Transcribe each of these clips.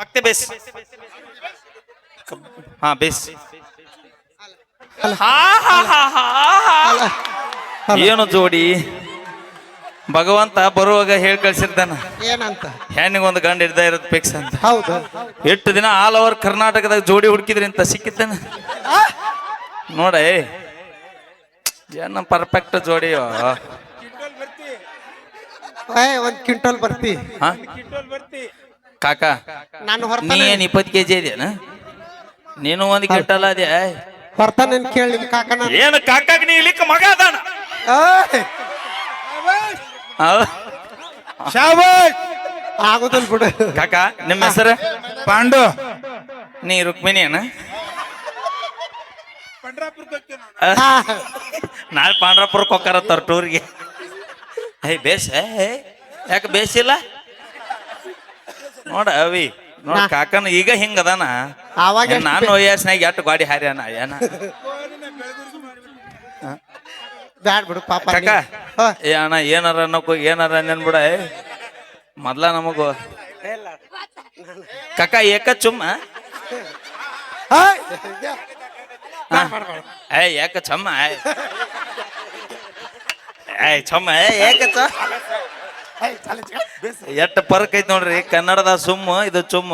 ಮತ್ತೆ ಬೇಸ್ ಹಾ ಬೇಸ್. ಏನು ಜೋಡಿ. ಭಗವಂತ ಬರುವಾಗ ಹೇಳಿ ಕಳ್ಸಿರ್ತಾನ. ಏನಂತ? ಹೆಣ್ಣಿಗೊಂದು ಗಂಡ ಹಿಡ್ದ ಇರೋದು ಫಿಕ್ಸ್ ಅಂತ. ಹೌದು. ಎಷ್ಟು ದಿನ ಆಲ್ ಓವರ್ ಕರ್ನಾಟಕದಾಗ ಜೋಡಿ ಹುಡುಕಿದ್ರಿ ಅಂತ ಸಿಕ್ಕಿತ್ತೇನ ನೋಡ ಏನ ಪರ್ಫೆಕ್ಟ್ ಜೋಡಿ ಒಂದ್ ಕ್ವಿಂಟಲ್ ಬರ್ತಿ. ಹಾ? ಕಾಕ ನಾನು ನೀ ಹೊರತಾನೆ ಏನ್ ಇಪ್ಪತ್ತು ಕೆಜಿ ಇದೆಯಾ ನೀನು ಒಂದ್ ಗಿಟ್ಟಲ್ಲ ಅದೇ ಹೊರತಾನೆ ಕೇಳಿ ನಿಮ್ ಕಾಕನ ಏನು ಕಾಕಾಗ ನೀ ಇಲ್ಲಿಕ್ಕ ಮಗ ಅದಾನ? ಏಯ್! ಆಗುದಿಲ್ಲ ಬಿಡು. ಕಾಕ ನಿಮ್ಮ ಹೆಸರು? ಪಾಂಡು. ನೀ ರುಕ್ಮಿಣಿ ಅಣ್ಣ? ಹಾ. ನಾಳೆ ಪಾಂಡ್ರಾಪುರಕ್ಕೆ ಹೋಗ್ತಾರ ಟೂರ್ಗೆ ಏಯ್ ಬೇಸ್ ಏ ಯಾಕೆ ಬೇಸಿಲ್ಲ ನೋಡ ಅವಿ ನೋಡ ಕಾಕನ ಈಗ ಹಿಂಗ ಅದಾನ ಆವಾಗ ಏನ್ ನಾನು ವಯಸ್ಸಿನಾಗ ಎಟ್ಟು ಗಾಡಿ ಹಾರ್ಯಾನ ಏನ ಬ್ಯಾಡ್ ಬಿಡು ಪಾಪ ಕಾಕ. ಹಾ. ಏ ಅಣ್ಣ ಏನಾರ ಅನ್ನೋಕು ಏನಾರ ಅನ್ನನ್ಬಿಡ ಮೊದ್ಲ ನಮಗು ಕಾಕ ಏಕ ಚುಮ್ಮ ಏಯ್! ಏಕ ಏಯ್ ಯಾಕ ಚಮ್ಮ ಏಯ್. ಚಮ್ಮ ಏಯ್ ಯಾಕ ಚ ಎಟ್ಟ ಪರ್ಕ್ ಐತಿ ನೋಡ್ರಿ ಕನ್ನಡದ ಸುಮ್ಮ ಇದು ಚುಮ್ಮ.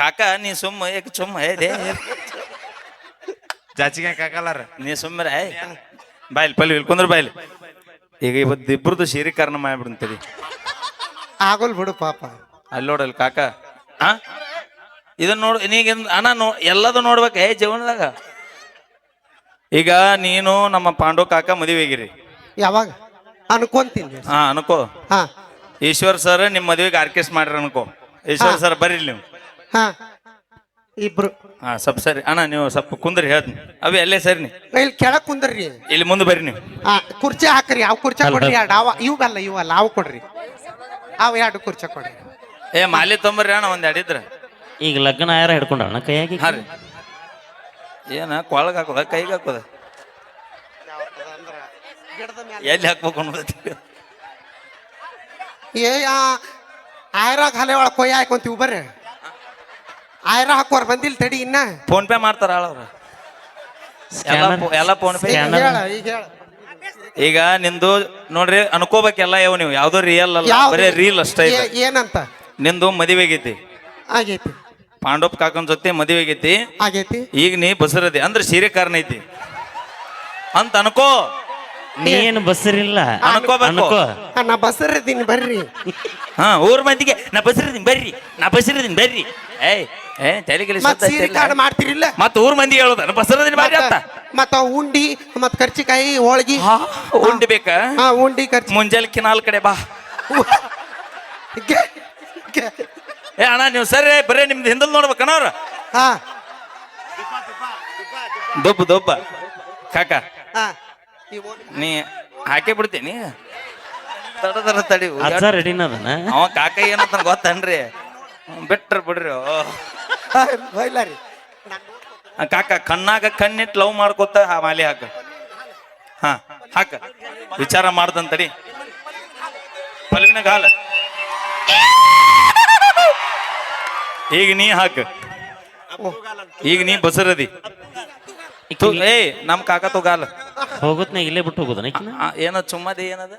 ಕಾಕ ನೀ ಸುಮ್ಮ ಏಕ ಚುಮ್ಮ ಏ ಜಾಚಿಗೆ ಕಾಕಲ್ಲಾರ ನೀ ಸುಮ್ಮನೆ ಏಯ್ ಬಾಯ್ಲಿ ಪಲ್ಲಿ ಕುಂದ್ರ ಬಾಯ್ಲಿ. ಈಗ ಇವತ್ತು ಇಬ್ರದ್ದು ಶೀರೀಕರಣ ಮಾಡ್ಬಿಡ್ತೀರಿ ಆಗೋಲ್ ಬಿಡು ಪಾಪ. ಅಲ್ಲಿ ನೋಡಲ್ ಕಾಕ. ಹಾ ಇದನ್ನ ನೋಡ್ ನೀಗ ಅಣ್ಣ ನೋ ಎಲ್ಲದು ನೋಡ್ಬೇಕ ಏ ಜೀವನದಾಗ. ಈಗ ನೀನು ನಮ್ಮ ಪಾಂಡು ಕಾಕ ಮದುವೆಗಿರಿ ಯಾವಾಗ? ಅನ್ಕೊಂತೀನಿ. ಹಾ ಅನ್ಕೋ. ಹಾ. ಈಶ್ವರ್ ಸರ್ ನಿಮ್ಮ ಮದುವೆಗೆ ಆರ್ಕೆಸ್ಟ್ ಮಾಡ್ರಿ ಅನ್ಕೋ. ಈಶ್ವರ್ ಸರ್ ಬರ್ರಿ ನೀವು. ಹಾ. ಇಬ್ರು. ಹಾ ಸ್ವಲ್ಪ ಸರಿ. ಅಣ್ಣ ನೀವು ಸ್ವಲ್ಪ ಕುಂದ್ರಿ ಹೇಳ್ತೀನಿ. ಅವೆ ಅಲ್ಲೇ ಸರಿ ನೀ. ಇಲ್ಲಿ ಕೆಳಗ್ ಕುಂದ್ರಿ. ಇಲ್ಲಿ ಮುಂದೆ ಬರ್ರಿ ನೀವು. ಹಾ ಕುರ್ಚಿ ಹಾಕ್ರಿ. ಯಾವ ಕುರ್ಚಿ ಕೊಡ್ರಿ? ಎರಡು. ಅವ ಇವಲ್ಲ ಇವಲ್ಲ ಅವು ಕೊಡ್ರಿ. ಅವ್ ಎರಡು ಕುರ್ಚಿ ಕೊಡ್ರಿ. ಏ ಮಾಲಿ ತೊಂಬರ್ರಿ ಅಣ್ಣ ಒಂದ್ ಎರಡಿದ್ರ ಈಗ ಲಗ್ನ ಯಾರ ಹಿಡ್ಕೊಂಡಣ್ಣ ಕೈಯಾಗಿ? ಹಾ ರೀ. ಏನ ಕೊಳಗ್ ಹಾಕೋದ ಕೈಗೆ ಹಾಕೋದ? ಎಲ್ಲಿ ಹಾಕ್ಬೇಕು ಅನ್ನೋದು ಏ ಆಯ್ರಾಗ ಹಲೆ ಒಳಗೆ ಕೊಯ್ಯ ಹಾಕೊಂತೀವಿ ಬರ್ರಿ. ಆಯ್ರ ಹಾಕೋರ್ ಬಂದಿಲ್ಲ ತಡಿ ಇನ್ನ. ಫೋನ್ ಪೇ ಮಾಡ್ತಾರ ಆಳವ್ರ ಎಲ್ಲ Scanner. ಫೋ- ಎಲ್ಲ ಫೋನ್ ಪೇ. ಈಗ ಹೇಳ ಈಗ ಹೇಳ. ಈಗ ನಿಂದು ನೋಡ್ರಿ ಅನ್ಕೋಬೇಕೆಲ್ಲ ಯಾವ ನೀವು. ಯಾವ್ದೋ ರಿಯಲ್ ಅಲ್ಲ. ಯಾವ್ದು? ಬರೇ ರೀಲ್ ಅಷ್ಟೇ ಇದೆ. ಏ- ಏನಂತ? ನಿಂದು ಮದುವೆ ಆಗೈತಿ. ಆಗೈತಿ ಪಾಂಡವ್ ಕಾಕನ್ ಜೊತೆ ಮದುವೆ ಆಗೈತಿ ಆಗೈತಿ. ಈಗ ನೀ ಬಸರದಿ. ಅಂದ್ರೆ ಸೀರೆ ಕಾರಣ ಐತಿ. ಅಂತ ಅನ್ಕೋ. ನೀನು ಬಸರಿಲ್ಲ? ಅನ್ಕೋಬೇಕು. ಅನ್ಕೋ. ಆ, ನಾ ಬಸರಿದ್ದೀನಿ ಬರ್ರಿ. ಹಾ ಊರ್ ಮಂದಿಗೆ. ನಾ ಬಸರದಿನ್ ಬರ್ರಿ. ನಾ ಬಸರಿದ್ದೀನಿ ಬರ್ರಿ. ಏಯ್ ಏ ತಲೆ ಕೆಲಸ ಮತ್ ಸೀರೆ ಕಾರ್ಡ್ ಮಾಡ್ತಿರಿಲ್ಲ ಮತ್ತ ಊರ್ ಮಂದಿ ಹೇಳುದ ಬಸರದಿನ್ ಬರ್ರಿ ಅಂತ. ಮತ್ತ ಉಂಡಿ ಮತ್ ಕರ್ಚಿಕಾಯಿ ಹೋಳ್ಗಿ. ಹಾ ಉಂಡಿ ಬೇಕಾ? ಹಾ ಉಂಡಿ ಕರ್ಚಿ ಮುಂಜಾನೆ ಕಿನಾಲ್ ಕಡೆ ಬಾ. ಗೆ- ಗೆ- ಏ ಅಣ್ಣ ನೀವು ಸರಿ ಬರೇ ನಿಮ್ದು ಹಿಂದಲ್ ನೋಡ್ಬೇಕಣ್ಣ ಅವ್ರ. ಹಾ. ದೊಬ್ಬ ದೊಬ್ಬ. ಕಾಕ. ಹಾ. ನೀ ಹಾಕೇ ಬಿಡ್ತೀನಿ ತಡ ತಡ ತಡಿ. ಅಜ್ಜ ರೆಡಿನ ಅದನ ಅವ ಕಾಕ ಏನಂತ ಗೊತ್ತನ್ರಿ? ಬಿಟ್ರ ಬಿಡ್ರಿ ಓ. ಬೈಲ ರೀ ಕಾಕ ಕಣ್ಣಾಗ ಕಣ್ಣಿಟ್ಟು ಲವ್ ಮಾಡ್ಕೊತ ಆ ಮಾಲಿ ಹಾಕ. ಹಾ ಹಾಕ. ವಿಚಾರ ಮಾಡ್ದಂತಡಿ ಪಲ್ವಿನ ಹಾಲ ಈಗ ನೀ ಹಾಕ. ಈಗ ನೀ ಬಸರದಿ. ತು ಏ ನಮ್ ಕಾಕ ತುಗಾಲ. ಹೋಗುತ್ತ ಇಲ್ಲೇ ಬಿಟ್ಟು ಹೋಗುದನ ಏನ ಆ, ಏನೋ ಚುಮ್ಮದಿ ಏನದ?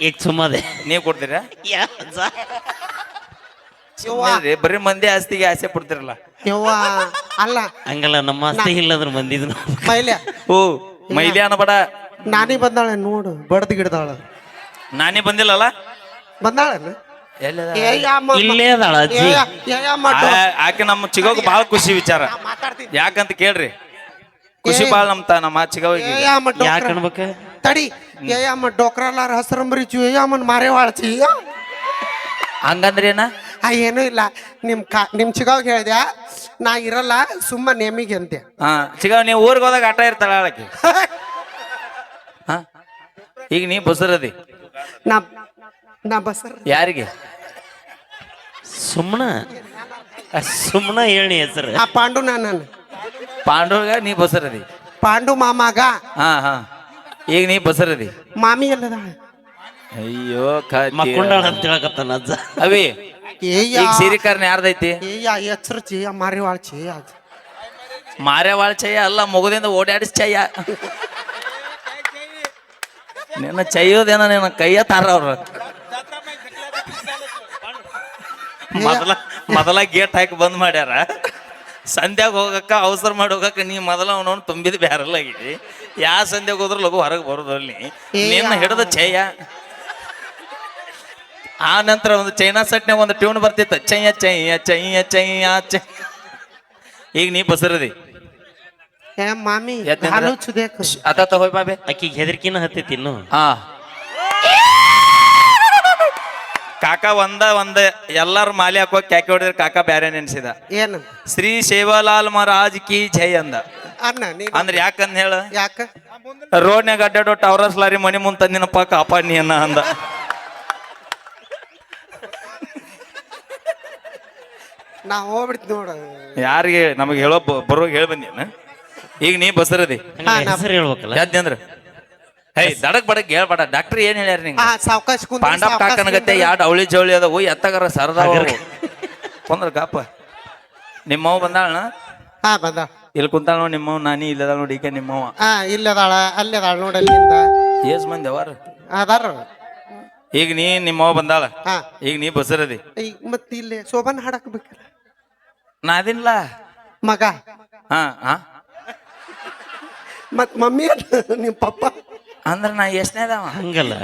ಈಗ ಚುಮ್ಮದೆ. ನೀವ್ ಕೊಡ್ತೀರಾ? ಬರೀ ಮಂದಿ ಆಸ್ತಿಗೆ ಆಸೆ ಪಡ್ತಿರಲ್ಲ. ಯವ್ವ ಅಲ್ಲ. ಹಂಗಲ್ಲ ನಮ್ಮ ಆಸ್ತಿ ಇಲ್ಲದ್ರ ಮಂದಿದ್ ಮೈಲ್ಯ. ಓ ಮೈಲಿ ಬಡ. ನಾನಿ ಬಂದಾಳೆ ನೋಡು. ಬಡ್ದು ಗಿಡದಾಳ. ನಾನೇ ಬಂದಿಲ್ಲಲ್ಲ? ಬಂದಾಳಲ್ಲ ಇಲ್ಲೇ ಅದಾಳ ಅಜ್ಜಿ. ಆ- ಆಕೆ ನಮ್ಮ ಚಿಗೋಗ್ ಬಹಳ ಖುಷಿ ವಿಚಾರ. ಮಾತಾಡ್ತೀನಿ. ಯಾಕಂತ ಕೇಳ್ರಿ. ಖುಷಿ ಬಾಳ ನಮ್ಮ ತ- ನಮ್ಮ ಚಿಗವಿಗೆ ಯಾಕೆ ಅನ್ಬೇಕ ತಡಿ. ಏಯಮ್ಮ ಡೋಕ್ರಲಾರ ಹಸರಂಬರಿ ಚು ಏಯಮ್ಮನ್ ಮಾರೇ ವಾಳ್ಚಿ ಹಂಗಂದ್ರೆ ಏನ ಆ ಏನೂ ಇಲ್ಲ. ನಿಮ್ ಕಾ ನಿಮ್ ಚಿಗಾವ್ ಹೇಳ್ದೆ ನಾ ಇರಲ್ಲ ಸುಮ್ಮ ನೇಮಿಗೆ ಅಂತೆ ಹಾ ಚಿಗವ್ ನೀವು ಊರಿಗೆ ಹೋದಾಗ ಆಟ ಇರ್ತಾಳ ಆಳಕ್ಕೆ? ಹಾ? ಈಗ ನೀ ಬಸರದಿ? ನಾ ನಾ ಬಸರ ಯಾರಿಗೆ? ಸುಮ್ಮನ ಸುಮ್ಮನ ಹೇಳಿ ಹೆಸರು. ಆ ಪಾಂಡು ನಾನು. ಪಾಂಡುಗ ನೀ ಬಸರದಿ. ಪಾಂಡು ಮಾಮಾಗ. ಹಾ ಹಾ. ಈಗ ನೀ ಬಸರದಿ. ಮಾಮಿ ಎಲ್ಲದ? ಅಯ್ಯೋ. ಮಕ್ಕೊಂಡಾಳ ಅಂತ ಹೇಳಕತ್ತಾನ ಅಜ್ಜ. ಅವಿ ಏಯ್ಯ. ಈಗ ಸಿರಿಕರ್ನ ಯಾರ್ದೈತಿ? ಏಯ್ಯ ಎಚ್ಚರ ಚೇಯ ಮಾರಿ ವಾಳ್ ಚೇಯ ಅದು. ಮಾರ್ಯಾವಾಳ ಚಯ್ಯ ಅಲ್ಲ ಮಗುದಿಂದ ಓಡಾಡಿಸ್ ಚಯ್ಯ ನಿನ್ನ ಚೈಯೋದೇನ ನಿನ್ನ ಕೈಯ ತಾರ ಅವ್ರ. ಮೊದಲ ಮೊದಲ ಗೇಟ್ ಹಾಕಿ ಬಂದ್ ಮಾಡ್ಯಾರ. ಸಂಧ್ಯಾಗ ಹೋಗಕ್ಕ ಅವಸರ ಮಾಡಿ ಹೋಗಕ್ಕ ನೀ ಮೊದಲ ಅವನವನು ತುಂಬಿದ ಬ್ಯಾರಲಾಗಿದಿ ಯಾ ಸಂಧ್ಯಾಗ ಹೋದ್ರ ಲಗು ಹೊರಗೆ ಬರೋದು ಅಲ್ಲಿ. ನಿನ್ನ ಹಿಡಿದ ಚಯ್ಯ ಆ ನಂತರ ಒಂದು ಚೈನಾ ಸೆಟ್ನಾಗ ಒಂದು ಟ್ಯೂನ್ ಬರ್ತಿತ್ತು. ಚಯ್ಯ ಚಯ್ಯ ಚಯ್ಯ ಚಯ್ಯ ಚೈ ಈಗ ನೀ ಬಸರದಿ. ಮಾಮಿ ಅದ ತಗೋಯ್ ಬಾಬೆ. ಆಕಿಗೆ ಹೆದರ್ಕಿನ ಹತ್ತಿತ್ತು ಇನ್ನು. ಹಾ. ಕಾಕ ಒಂದ ಒಂದ ಎಲ್ಲಾರು ಮಾಲೆ ಹಾಕೋ ಕ್ಯಾಕೆ ಹೊಡೆದ್ರೆ ಕಾಕ ಬ್ಯಾರೆ ನೆನ್ಸಿದ. ಏನು? ಶ್ರೀ ಸೇವಾಲಾಲ್ ಮಹಾರಾಜ್ ಕಿ ಜೈ ಅಂದ. ಅಂದ್ರೆ ಯಾಕ ಅಂದ್ರ ಯಾಕಂದ ಹೇಳ? ಯಾಕ? ರೋಡ್ನ್ಯಾಗ ಅಡ್ಡಾಡೋ ಟವರ್ಸ್ ಲಾರಿ ಮನಿ ಮುಂತ ತಂದಿನಪ್ಪ ಕಾಪಾಡ್ನಿ ಅನ್ನ ಅಂದ. ನಾ ಹೋಗ್ಬಿಡ್ತೀನಿ ನೋಡು. ಯಾರಿಗೆ ನಮಗೆ ಹೇಳೋ ಬರೋ ಹೇಳಿ ಬಂದೇನ ಈಗ ನೀ ಬಸರದಿ. ಹೆಸರು ಹೇಳ್ಬೇಕಲ್ಲ? ಯಾದ್ನಿ ಅಂದ್ರ? ಹೇ ದಡಕ್ ಬಡಕ್ ಹೇಳ್ಬೇಡ. ಡಾಕ್ಟರ್ ಏನ್ ಹೇಳ್ಯಾರ ನಿಂಗೆ? ಹಾ ಸಾವ್ಕಾಶ ಕುಂದ್ರ ಪಾಂಡಪ್ ಕಾಕನಗತ್ತೆ ಯಾಡ್ ಅವಳಿ ಜವಳಿ ಅದ ಓಯ್ ಎತ್ತಗರ ಸರದಾವ ಕೊಂದ್ರ ಗಾಪ ನಿಮ್ಮವ್ ಬಂದಾಳನ ಹಾ ಬಂದ. ಇಲ್ಲಿ ಕುಂತಾಳ ನೋಡಿ ನಿಮ್ಮವ್ ನಾನಿ ಇಲ್ಲದ ನೋಡಿ ಈಕೆ ನಿಮ್ಮವ ಹಾ ಇಲ್ಲದಾಳ ಅಲ್ಲದಾಳ ನೋಡಲ್ಲಿಂದ ಏಸ್ ಮಂದಿ ಅವಾರ? ಅದಾರ ಈಗ ನೀ ನಿಮ್ಮವ್ ಬಂದಾಳ? ಹಾ. ಈಗ ನೀ ಬಸರದಿ? ಈಗ ಮತ್ತೆ ಇಲ್ಲಿ ಶೋಭನ್ ಹಾಡಕ್ ಬೇಕಲ್ಲ. ನಾ ಅದಿನ್ಲ? ಮಗ. ಹಾ ಹಾ. ಮತ್ ಮಮ್ಮಿ ನಿಮ್ ಪಪ್ಪ ಅಂದ್ರ ನಾ ಎಷ್ಟನೇದವ ಹಂಗಲ್ಲ.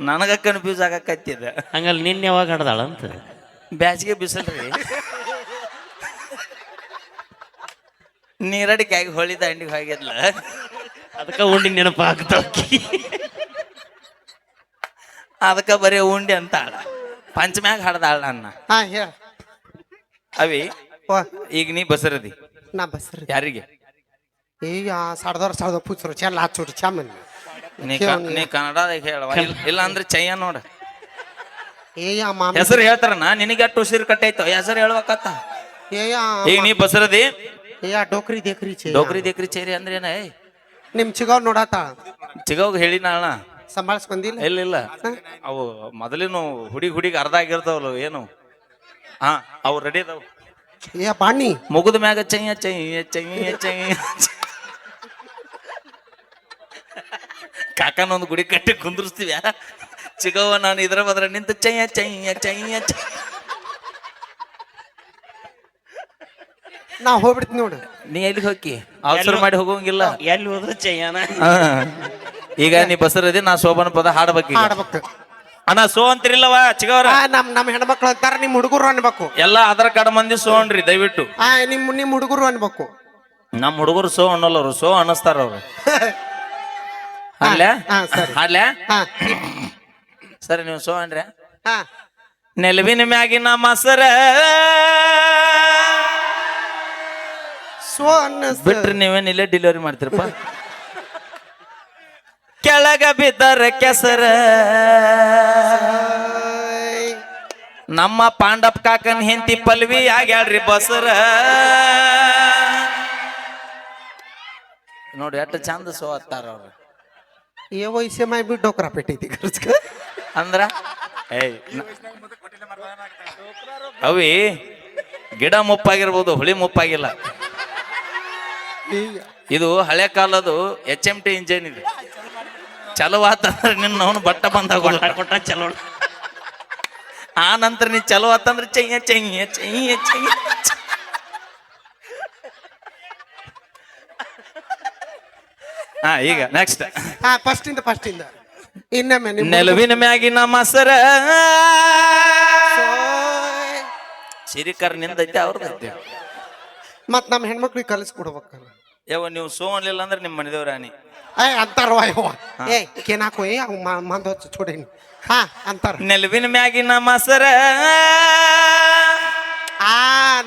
ನನಗ ಕನ್ಫ್ಯೂಸ್ ಆಗಕತ್ತಿದ ಹಂಗಲ್ಲ ನಿನ್ನೆ ಯಾವಾಗ ಹಾಡ್ದಾಳ ಅಂತ? ಬ್ಯಾಸಿಗೆ ಬಿಸಲ್ರಿ ನೀರಡಿಕಾಗಿ ಹೊಳಿ ದಂಡಿಗೆ ಹೋಗಿದ್ಲ. ಅದಕ್ಕ ಉಂಡಿ ನೆನಪ ಆಗ್ತಾಕಿ ಅದಕ್ಕ ಬರೀ ಉಂಡಿ ಅಂತಾಳ. ಪಂಚಮ್ಯಾಗ ಹಾಡ್ದಾಳ ನನ್ನ. ಹಾ ಹೇಳ. ಅವಿ ಓ ಈಗ ನೀ ಬಸರದಿ. ನಾ ಬಸ್ರಿ ಯಾರಿಗೆ? ಈಗ ಸಾಡ್ದವ್ರ ಸಾಡ್ದ ಪುಚ್ಚರು ಚೆಲ್ಲ ಹಚ್ಚೋಡು ಚಾಮನ್ ನೀ ಕ- ನೀ ಕನ್ನಡದಾಗ ಹೇಳವ ಇಲ್ಲ- ಇಲ್ಲ ಅಂದ್ರೆ ಚಯ್ಯ ನೋಡ. ಏಯ ಮಾಮ. ಹೆಸರು ಹೇಳ್ತಾರನ ನಿನಗೆ ಅಟ್ಟು ಉಸಿರು ಕಟ್ಟೈತೋ ಹೆಸರು ಹೇಳ್ಬೇಕತ್ತ. ಏಯ ಈಗ ನೀ ಬಸರದಿ? ಏಯ ಡೋಕ್ರಿ ದೇಕ್ರಿ ಚೇ ಡೋಕ್ರಿ ದೇಕ್ರಿ ಚೇರಿ ಅಂದ್ರೆ ಏನ ಏಯ್ ನಿಮ್ ಚಿಗವ್ ನೋಡಾತ? ಚಿಗವ್ ಹೇಳಿ ನಾಳ ಸಂಭಾಳಿಸ್ಕೊಂಡಿಲ್ಲ ಬಂದಿಲ್ಲ? ಇಲ್ಲ ಇಲ್ಲ. ಅವು ಮೊದಲಿನ ಹುಡಿ ಹುಡುಗಿ ಅರ್ಧ ಆಗಿರ್ತಾವಲ್ಲ ಏನು? ಹಾ ಅವು ರೆಡಿ ಅದಾವ. ಏ ಬಾಣಿ. ಮುಗಿದ ಮ್ಯಾಗ ಚಯ್ಯ ಚೈ ಚಯ್ಯ ಚಯ್ಯ ಕಾಕನೊಂದು ಗುಡಿ ಕಟ್ಟಿ ಕುಂದ್ರಸ್ತೀವಿ ಚಿಗವ್ವ ನಾನು ಇದ್ರ ಬದ್ರ ನಿಂತ ಚಯ್ಯ ಚಯ್ಯ ಚಯ್ಯ ನಾ ಹೋಗ್ಬಿಡ್ತೀನಿ ನೋಡು. ನೀ ಎಲ್ಲಿ ಹೋಗಿ? ಅವಸರ ಮಾಡಿ ಹೋಗೋಂಗಿಲ್ಲ ಎಲ್ಲಿ ಹೋದ್ರೆ ಚಯ್ಯನ? ಹಾ. ಈಗ ನೀ ಬಸರದಿ ನಾ ಶೋಭನ ಪದ ಹಾಡ್ಬೇಕು. ಹಾಡ್ಬೇಕು. ಅಣ್ಣ ಸೋ ಅಂತಿರಿಲ್ಲವ ಚಿಗವ್ರ ಆ ನಮ್ ನಮ್ ಹೆಣ್ಮಕ್ಳು ಅಂತಾರ ನಿಮ್ ಹುಡುಗರು ಅನ್ಬೇಕು. ಎಲ್ಲ ಆಧಾರ್ ಕಾರ್ಡ್ ಮಂದಿ ಸೋ ಅನ್ರಿ ದಯವಿಟ್ಟು. ಆ ನಿಮ್ ನಿಮ್ ಹುಡುಗರು ಅನ್ಬೇಕು. ನಮ್ಮ ಹುಡುಗರು ಸೋ ಅನ್ನೋಲ್ಲ ಅವ್ರು ಸೋ ಅನ್ನಿಸ್ತಾರ ಅವ್ರು ಹಾಡ್ಲ್ಯಾ ಹಾ ಸರಿ. ಹಾಡ್ಲ್ಯಾ ಹಾ. ಸರಿ ನೀವು ಸೋ ಅನ್ರಿ ಹಾ. ನೆಲವಿನ ಮ್ಯಾಗಿನ ಮಸರ ಸೋ ಬಿಟ್ರಿ ನೀವೇನ್ ಇಲ್ಲೇ ಡೆಲಿವರಿ ಮಾಡ್ತೀರಪ್ಪ. ಕೆಳಗ ಬಿದ್ದರ ಕೆಸರ. ನಮ್ಮ ಪಾಂಡಪ್ ಕಾಕನ್ ಹೆಂತಿ ಪಲ್ವಿ ಆಗ್ಯಾಡ್ರಿ ಬಸರ. ನೋಡಿ ಎಷ್ಟು ಚಂದ ಸೋ ಹತ್ತಾರ ಅವ್ರು. ಏ ವಯಸ್ಸೆ ಮೈ ಬಿಟ್ಟು ಡೋಕ್ರಾ ಪೆಟ್ಟೈತಿ ಖರ್ಚ್ಕ ಅಂದ್ರ? ಏಯ್ ಅವಿ ಗಿಡ ಮುಪ್ಪಾಗಿರ್ಬೋದು ಹುಳಿ ಮುಪ್ಪಾಗಿಲ್ಲ. ಇದು ಹಳೆ ಕಾಲದು ಎಚ್ ಎಂ ಟಿ ಇಂಜಿನ್ ಇದೆ. ಚಲೋ ಆತಂದ್ರೆ ನಿನ್ನ ಅವನು ಬಟ್ಟ ಬಂದಾಗ ಕೊಟ್ಟ ಕೊಟ್ಟ ಚಲೋ. ಆ ನಂತರ ನೀ ಚಲೋ ಆತಂದ್ರೆ ಚೈಯ ಚೈ ಚೈ ಚೈಯ. ಹಾ ಈಗ ನೆಕ್ಸ್ಟ್ ಹಾ ಫಸ್ಟ್ ಇಂದ ಫಸ್ಟ್ ಇಂದ. ಇನ್ನೊಮ್ಮೆ ನಿಮ್ ನೆಲುವಿನ ಮ್ಯಾಗಿನ ಮಸರ ಸೋಯ್. ಸಿರಿಕರ್ ನಿಂದೈತೆ ಅವ್ರದೈತೆ ಮತ್ ನಮ್ಮ ಹೆಣ್ಮಕ್ಳಿಗೆ ಕಲಿಸ್ಕೊಡ್ಬೇಕಲ್ಲ. ಯಾವ ನೀವು ಸೋ ಅನ್ಲಿಲ್ಲ ಅಂದ್ರೆ ನಿಮ್ಮ ಮನೆದೇವ್ರ ರಾಣಿ. ಏ ಅಂತಾರವ ಯವ್ವ. ಏ ಕೇನಾಕೋ ಏ ಅವ್ ಮಂದ ಹೊತ್ತು ಚೋಡೇನಿ. ಹಾ ಅಂತಾರ. ನೆಲುವಿನ ಮ್ಯಾಗಿನ ಮಸರ ಆ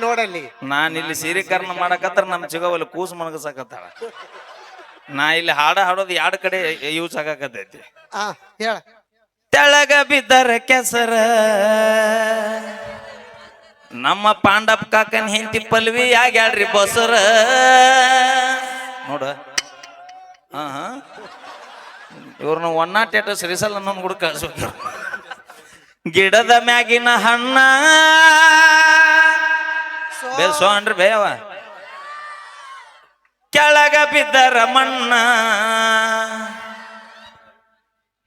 ನೋಡಲ್ಲಿ. ನಾನು ಇಲ್ಲಿ ಸಿರಿಕರ್ನ ಮಾಡಕತ್ರ ನಮ್ಮ ಚಿಗವಲ್ಲಿ ಕೂಸು ಮನಗಸಕತ್ತಾಳ. ನಾ ಇಲ್ಲಿ ಹಾಡ ಹಾಡೋದು ಎರಡು ಕಡೆ ಯೂಸ್ ಆಗಾಕತೈತಿ ಆ ಹೇಳ. ತೆಳಗ ಬಿದ್ದರ ಕೆಸರ. ನಮ್ಮ ಪಾಂಡಪ್ ಕಾಕನ್ ಹಿಂತಿ ಪಲ್ವಿ ಆಗ್ಯಾಳ್ರಿ ಬಸರ. ನೋಡ. ಹಾ ಹಾ ಇವ್ರನ್ನ ಒನ್ ನಾಟ್ ಏಟ್ ಶ್ರೀಸಲ್ ಅನ್ನೋನ್ ಕೂಡ ಗಿಡದ ಮ್ಯಾಗಿನ ಹಣ್ಣ. ಬೇಸೋ ಅನ್ರಿ ಬೇಯವ ಕೆಳಗ ಬಿದ್ದ ರಮಣ್ಣ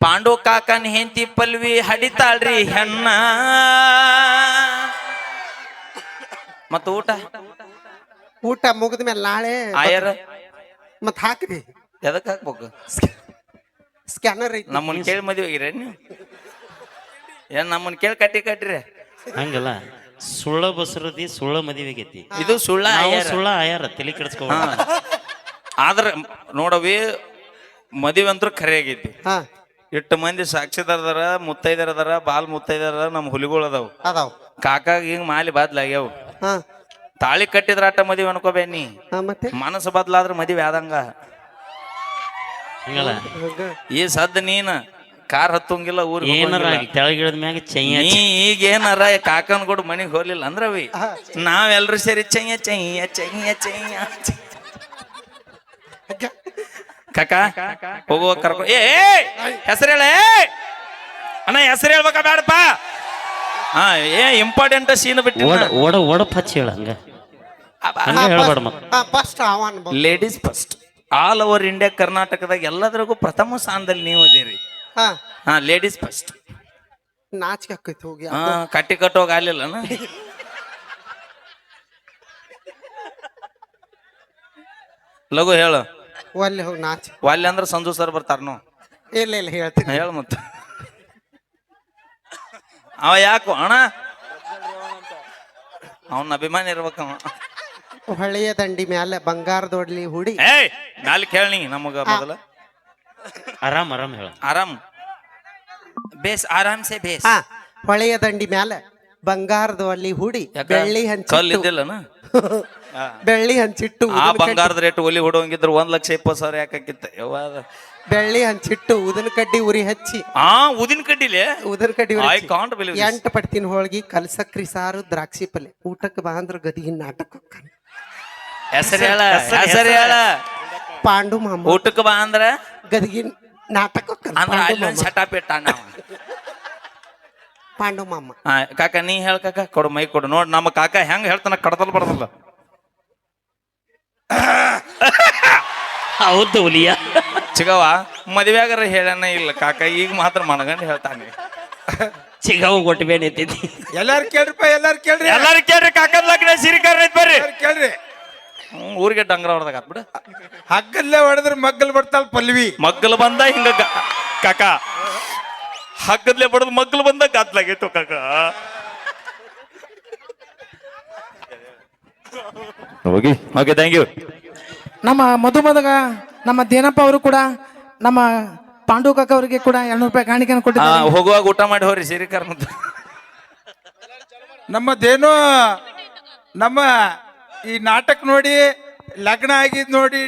ಪಾಂಡು ಕಾಕನ್ ಹೆಂತಿ ಪಲ್ವಿ ಹಡಿತಾಳ್ರಿ ಹೆಣ್ಣ. ಮತ್ತ ಊಟ? ಊಟ ಮುಗಿದ ಮೇಲೆ ನಾಳೆ ಆಯರ? ಮತ್ ಹಾಕ್ರಿ. ಎದಕ್ ಹಾಕ್ಬೇಕು? ಸ್ಕ್ಯಾನರ್ ಐತಿ. ನಮ್ಮನ್ನ ಕೇಳಿ ಮದ್ವೆ ಆಗಿರ ನೀವು? ಏನ್ ನಮ್ಮನ್ನ ಕೇಳಿ ಕಟ್ಟಿ ಕಟ್ರಿ? ಹಂಗಲ್ಲ ಸುಳ್ಳ ಬಸರದಿ ಸುಳ್ಳ ಮದುವೆಗೈತಿ ಇದು ಸುಳ್ಳ. ಸುಳ್ಳ ಆಯಾರ ತಲೆ ಕೆಡಿಸ್ಕೊ. ಆದ್ರ ನೋಡವಿ ಮದುವೆ ಅಂತೂ ಖರೆ ಆಗೈತಿ ಹಾ. ಇಟ್ಟು ಮಂದಿ ಸಾಕ್ಷಿದಾರದಾರ ಮುತ್ತೈದರದಾರ ಬಾಲ್ ಮುತ್ತೈದರ ನಮ್ಮ ಹುಲಿಗಳು ಅದಾವ. ಅದಾವ್. ಕಾಕಾಗ ಹಿಂಗ್ ಮಾಲಿ ಬದ್ಲಾಗ್ಯಾವ ಹಾ. ತಾಳಿ ಕಟ್ಟಿದ್ರ ಆಟ ಮದುವೆ ಅನ್ಕೋಬೇನಿ ಹಾ ಮತ್ತೆ? ಮನಸ್ಸು ಬದ್ಲಾದ್ರ ಮದುವೆ ಆದಂಗ. ಹಂಗಲ್ಲ? ಈ ಸದ್ದ ನೀನ ಕಾರ್ ಹತ್ತಂಗಿಲ್ಲ ಊರಿಗೆ ಏನಾರ ತೆಳಗಿಳಿದ ಮ್ಯಾಗ ಚೈಯ ನೀ ಈಗ ಏನಾರ ಕಾಕನ್ ಕೂಡ ಮನಿಗ್ ಹೋಗ್ಲಿಲ್ಲ ಅಂದ್ರವಿ. ನಾವೆಲ್ರು ಸೇರಿ ಚೈಯ ಚೈಯ ಚೈಯ ಚೈಯ ಹಂಗ. ಕಾಕ ಹೋಗುವ ಕರ್ಕೊ ಏ ಹೆಸರು ಹೇಳ ಅಣ್ಣ ಹೆಸರು ಹೇಳ್ಬೇಕ ಬೇಡಪ್ಪ ಹಾ ಏ ಇಂಪಾರ್ಟೆಂಟ್ ಸೀನ್ ಬಿಟ್ಟು ಓಡ ಓಡ ಪಚ್ಚ ಹಚ್ಚಿ ಹೇಳ ಹಂಗ. ಹಂಗ ಹಾ, ಹೇಳ್ಬೇಡ first- ಮತ್ತ. ಹಾ first ladies first all over India ಕರ್ನಾಟಕದಾಗ ಎಲ್ಲದ್ರಾಗೂ ಪ್ರಥಮ ಸ್ಥಾನದಲ್ಲಿ ನೀವು ಅದೀರಿ ಹಾ. ಹಾ ಲೇಡೀಸ್ ಫಸ್ಟ್ ನಾಚಿಕೆ ಹೋಗಿ ಹಾ ಕಟ್ಟಿ ಕಟ್ಟೋಗ ಆಗ್ಲಿಲ್ಲ ಲಘು ಹೇಳು. ಒಲ್ಲೆ ಹೋಗಿ ನಾಚಿ. ವಾಲ್ಯ ಅಂದ್ರೆ ಸಂಜು ಸರ್ ಬರ್ತಾರನು ಇಲ್ಲ ಇಲ್ಲ ಹೇಳ್ತೀನಿ. ಹೇಳು ಮತ್ತ. ಅವ ಯಾಕೋ ಅಣ್ಣ? ಅವನ ಅಭಿಮಾನಿ ಇರ್ಬೇಕವ ಹೊಳೆಯ ದಂಡಿ ಮ್ಯಾಲೆ ಬಂಗಾರದೊಡ್ಲಿ ಹುಡಿ. ಏಯ್ ಮ್ಯಾಲ ಕೇಳಿ ನಮಗ ಮೊದಲ. ಆರಾಮ್ ಆರಾಮ್ ಹೇಳ. ಆರಾಮ್. ಬೇಸ್ ಆರಾಮ್ ಸೆ ಬೇಸ್. ಹಾ ಹೊಳೆಯ ದಂಡಿ ಮ್ಯಾಲೆ ಬಂಗಾರದೊಡ್ಲಿ ಹುಡಿ? ಬೆಳ್ಳಿ ಕಲ್ಲ್ ಹಂಚಿಟ್ಟು. ಇದ್ದಿಲ್ಲನ ಬೆಳ್ಳಿ ಹಂಚಿಟ್ಟು ಆ ಬಂಗಾರದ ರೇಟ್ ಒಲಿ ಹೊಡೋಂಗಿದ್ರು ಒಂದ್ ಲಕ್ಷ ಇಪ್ಪತ್ತು ಸಾವಿರ ಯಾಕಿತ್ತ ಬೆಳ್ಳಿ ಹಂಚಿಟ್ಟು ಉದಿನ ಕಡ್ಡಿ ಉರಿ ಹಚ್ಚಿ. ಆ ಉದಿನ ಕಡ್ಡಿಲೆ ಉದಿನ ಕಡ್ಡಿ ಉರಿ ಐ ಕಾಂಟ್ ಬಿಲೀವ್ ಎಂಟು ಪಡ್ತಿನ ಹೋಳ್ಗಿ ಕಲ್ಸಕ್ರಿ ಸಾರು ದ್ರಾಕ್ಷಿ ಪಲ್ಲೆ. ಊಟಕ್ಕೆ ಬಾ ಅಂದ್ರ ಗದಿಗಿನ ನಾಟಕ. ಹೆಸರು ಹೇಳ ಹೆಸರು ಹೇಳ. ಪಾಂಡು ಮಾಮ. ಊಟಕ್ಕೆ ಬಾ ಅಂದ್ರ? ಗದಿಗಿನ ನಾಟಕ. ಅಂದ್ರ ಪಾಂಡು ಅಲ್ಲಿ ಶಟಾಪ್. ಪಾಂಡು ಮಾಮ. ಆ, ಕಾಕ ನೀ ಹೇಳ ಕಾಕ ಕೊಡು ಮೈ ಕೊಡು. ನೋಡ್ ನಮ್ಮ ಕಾಕ ಹೆಂಗ್ ಹೇಳ್ತಾನ ಕಡದಲ್ ಬಡದಲ್ಲ ಹೌದು ಹುಲಿಯ. ಚಿಗವ ಮದ್ವೆಗಾರ ಹೇಳನ ಇಲ್ಲ ಕಾಕ ಈಗ ಮಾತ್ರ ಮನಗಂಡು ಹೇಳ್ತಾನೆ. ಚಿಗವ್ ಕೊಟ್ಟು ಬೇನೆ ಎತ್ತೈತಿ ಎಲ್ಲಾರು ಕೇಳ್ರಿಪ್ಪ ಎಲ್ಲಾರು ಕೇಳ್ರಿ. ಎಲ್ಲಾರು ಕೇಳ್ರಿ ಕಾಕದ ಲಗ್ನ ಸಿರಿಕಾರ ಐತ್ ಬರ್ರಿ. ಎಲ್ಲಾರು ಕೇಳ್ರಿ. ಹ್ಮ್, ಊರಿಗೆ ಡಂಗ್ರ ಹೊಡೆದಾಗ ಬಿಡು. ಹಗ್ಗಲ್ಲೇ ಹೊಡೆದ್ರೆ ಮಗ್ಗಲ್ ಬರ್ತಾಳ ಪಲ್ವಿ. ಮಗ್ಗಲ್ ಬಂದ ಹಿಂಗ ಗ- ಕಾಕ. ಹಗ್ಗದ್ಲೆ ಬಡದ್ ಮಗ್ಗಲ್ ಬಂದ ಗಾತ್ಲಾಗೈತು ಕಾಕ. ಹೋಗಿ. ಓಕೆ ಥ್ಯಾಂಕ್ ಯು ನಮ್ಮ ಮಧುಮದಗ ನಮ್ಮ ದೇನಪ್ಪ ಅವರು ಕೂಡ ನಮ್ಮ ಪಾಂಡು ಕಾಕ ಅವರಿಗೆ ಕೂಡ ಎರಡ್ನೂರು ರೂಪಾಯಿ ಕಾಣಿಕೆಯನ್ನು ಕೊಟ್ಟಿದ್ದಾರೆ. ಹೋಗುವಾಗ ಊಟ ಮಾಡಿ ಹೋರಿ ಸಿರಿಕರ್ ಮತ್ತು ನಮ್ಮದೇನು ನಮ್ಮ ಈ ನಾಟಕ ನೋಡಿ ಲಗ್ನ ಆಗಿದ್ ನೋಡಿ